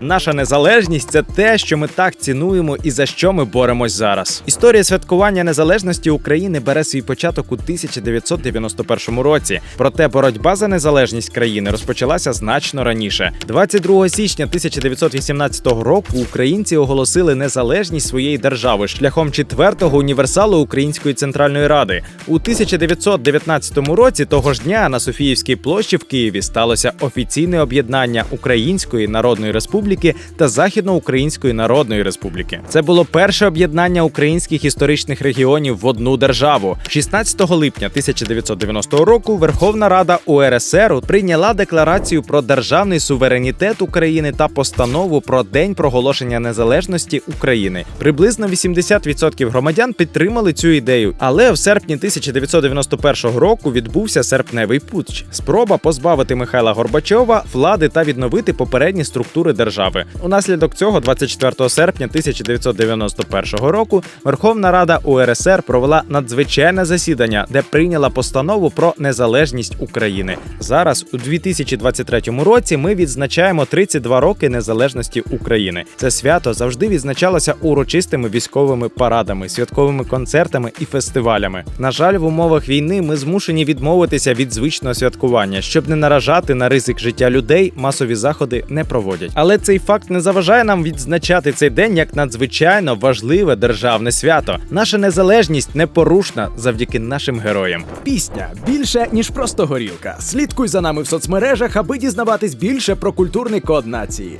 Наша незалежність це те, що ми так цінуємо і за що ми боремось зараз. Історія святкування незалежності України бере свій початок у 1991 році. Проте боротьба за незалежність країни розпочалася значно раніше. 22 січня 1918 року українці оголосили незалежність своєї держави шляхом четвертого універсалу Української центральної ради. У 1919 році того ж дня на Софіївській площі в Києві сталося офіційне об'єднання Української Народної Республіки та Західноукраїнської Народної Республіки. Це було перше об'єднання українських історичних регіонів в одну державу. 16 липня 1990 року Верховна Рада УРСР прийняла декларацію про державний суверенітет України та постанову про день проголошення незалежності України. Приблизно 80% громадян підтримали цю ідею, але в серпні 1991 року відбувся серпневий путч. Спроба позбавити Михайла Горбачова влади та відновити попередні структури держави. Унаслідок цього, 24 серпня 1991 року, Верховна Рада УРСР провела надзвичайне засідання, де прийняла постанову про незалежність України. Зараз, у 2023 році, ми відзначаємо 32 роки незалежності України. Це свято завжди відзначалося урочистими військовими парадами, святковими концертами і фестивалями. На жаль, в умовах війни ми змушені відмовитися від звичного святкування, щоб не наражати на ризик життя людей. Масові заходи не проводять. Але цей факт не заважає нам відзначати цей день як надзвичайно важливе державне свято. Наша незалежність непорушна завдяки нашим героям. Пісня більше ніж просто горілка. Слідкуй за нами в соцмережах, аби дізнаватись більше про культурний код нації.